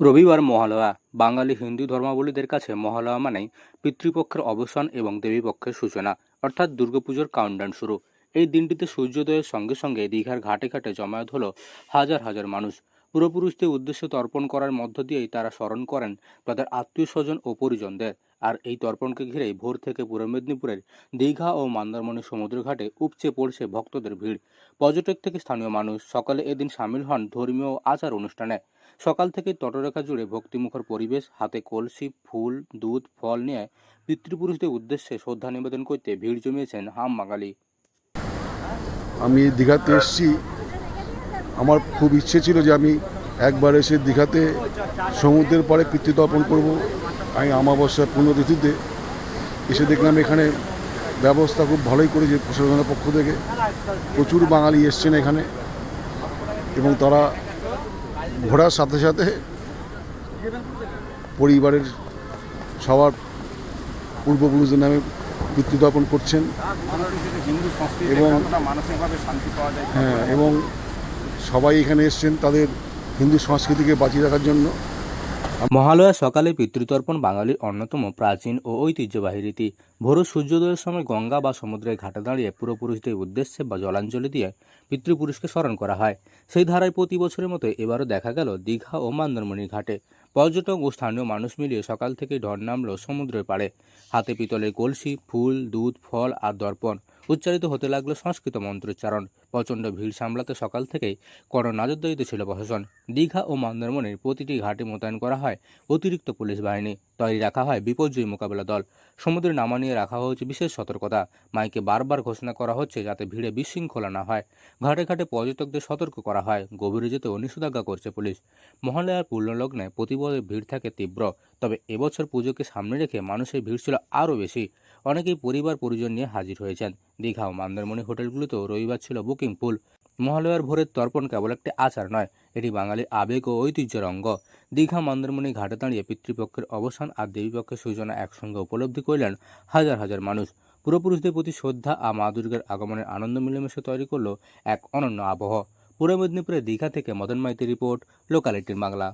রবিবার মহালয়া। বাঙালি হিন্দু ধর্মাবলীদের কাছে মহালয়া মানেই পিতৃপক্ষের অবসান এবং দেবীপক্ষের সূচনা, অর্থাৎ দুর্গাপুজোর কাউন্টডাউন শুরু। এই দিনটিতে সূর্যোদয়ের সঙ্গে সঙ্গে দীঘার ঘাটে ঘাটে জমায়েত হল হাজার হাজার মানুষ। পূর্বপুরুষদের উদ্দেশ্যে তর্পণ করার মধ্য দিয়েই তারা স্মরণ করেন তাদের আত্মীয় স্বজন ও পরিজনদের। আর এই তর্পণকে ঘিরেই ভোর থেকে পূর্ব মেদিনীপুরের দীঘা ও মন্দারমণি সমুদ্রঘাটে উপচে পড়ছে ভক্তদের ভিড়। পর্যটক থেকে স্থানীয় মানুষ সকালে এদিন সামিল হন ধর্মীয় আচার অনুষ্ঠানে। সকাল থেকে তটরেখা জুড়ে ভক্তিমুখর পরিবেশ, হাতে কলসি, ফুল, দুধ, ফল নিয়ে পিতৃপুরুষদের উদ্দেশ্যে শ্রদ্ধা নিবেদন করতে ভিড় জমিয়েছেন হাম বাঙালি। আমি দীঘাতে এসেছি। আমার খুব ইচ্ছে ছিল যে আমি একবার এসে দীঘাতে সমুদ্রের পাড়ে পিতৃতর্পণ করব। আমি আমাবস্যা পুণ্যতিথিতে এসে দেখলাম এখানে ব্যবস্থা খুব ভালোই করেছে প্রশাসনের পক্ষ থেকে। প্রচুর বাঙালি এসছেন এখানে এবং তারা ঘোরার সাথে সাথে পরিবারের সবার পূর্বপুরুষদের নামে পিতৃতর্পণ করছেন। এবং- হ্যাঁ এবং সবাই এখানে এসছেন তাদের হিন্দু সংস্কৃতিকে বাঁচিয়ে রাখার জন্য। মহালয়া সকালে পিতৃতর্পণ বাঙালির অন্যতম প্রাচীন ও ঐতিহ্যবাহী রীতি। ভোর সূর্যোদয়ের সময় গঙ্গা বা সমুদ্রের ঘাটে দাঁড়িয়ে পূর্বপুরুষদের উদ্দেশ্যে বা জলাঞ্জলি দিয়ে পিতৃপুরুষকে স্মরণ করা হয়। সেই ধারায় প্রতি বছরের মতো এবারও দেখা গেল দীঘা ও মন্দারমণির ঘাটে। পর্যটক ও স্থানীয় মানুষ মিলিয়ে সকাল থেকে ঢল নামলো সমুদ্রের পাড়ে। হাতে পিতলের কলসি, ফুল, দুধ, ফল আর দর্পণ। উচ্চারিত হতে লাগল সংস্কৃত মন্ত্রোচ্চারণ। প্রচণ্ড ভিড় সামলাতে সকাল থেকেই কড়া নজরদারিতে ছিল প্রশাসন। দীঘা ও মন্দারমণির প্রতিটি ঘাটে মোতায়েন করা হয় অতিরিক্ত পুলিশ বাহিনী। তৈরি রাখা হয় বিপর্যয় মোকাবেলা দল। সমুদ্রে নামা নিয়ে রাখা হয়েছে বিশেষ সতর্কতা। মাইকে বারবার ঘোষণা করা হচ্ছে যাতে ভিড়ে বিশৃঙ্খলা না হয়। ঘাটে ঘাটে পর্যটকদের সতর্ক করা হয়। গভীরে যেতেও নিষেধাজ্ঞা করছে পুলিশ। মহালয়ার পূর্ণলগ্নে প্রতিবারের ভিড় থাকে তীব্র। তবে এবছর পুজোকে সামনে রেখে মানুষের ভিড় ছিল আরও বেশি। অনেকেই পরিবার, পরিজন নিয়ে হাজির হয়েছেন। দীঘা ও মন্দারমণি হোটেলগুলোতেও রবিবার ছিল বুকিং ফুল মহালয়ার ভোরের তর্পণ কেবল একটি আচার নয়, এটি বাঙালির আবেগ ও ঐতিহ্যের অঙ্গ। দীঘা মন্দারমণি ঘাটে দাঁড়িয়ে পিতৃপক্ষের অবসান আর দেবীপক্ষের সূচনা একসঙ্গে উপলব্ধি করলেন হাজার হাজার মানুষ। পূর্বপুরুষদের প্রতি শ্রদ্ধা আর মা দুর্গার আগমনের আনন্দ মিলেমিশে তৈরি করল এক অনন্য আবহ। পূর্ব মেদিনীপুরের দীঘা থেকে মদন মাইতি রিপোর্ট, লোকালিটির বাংলা।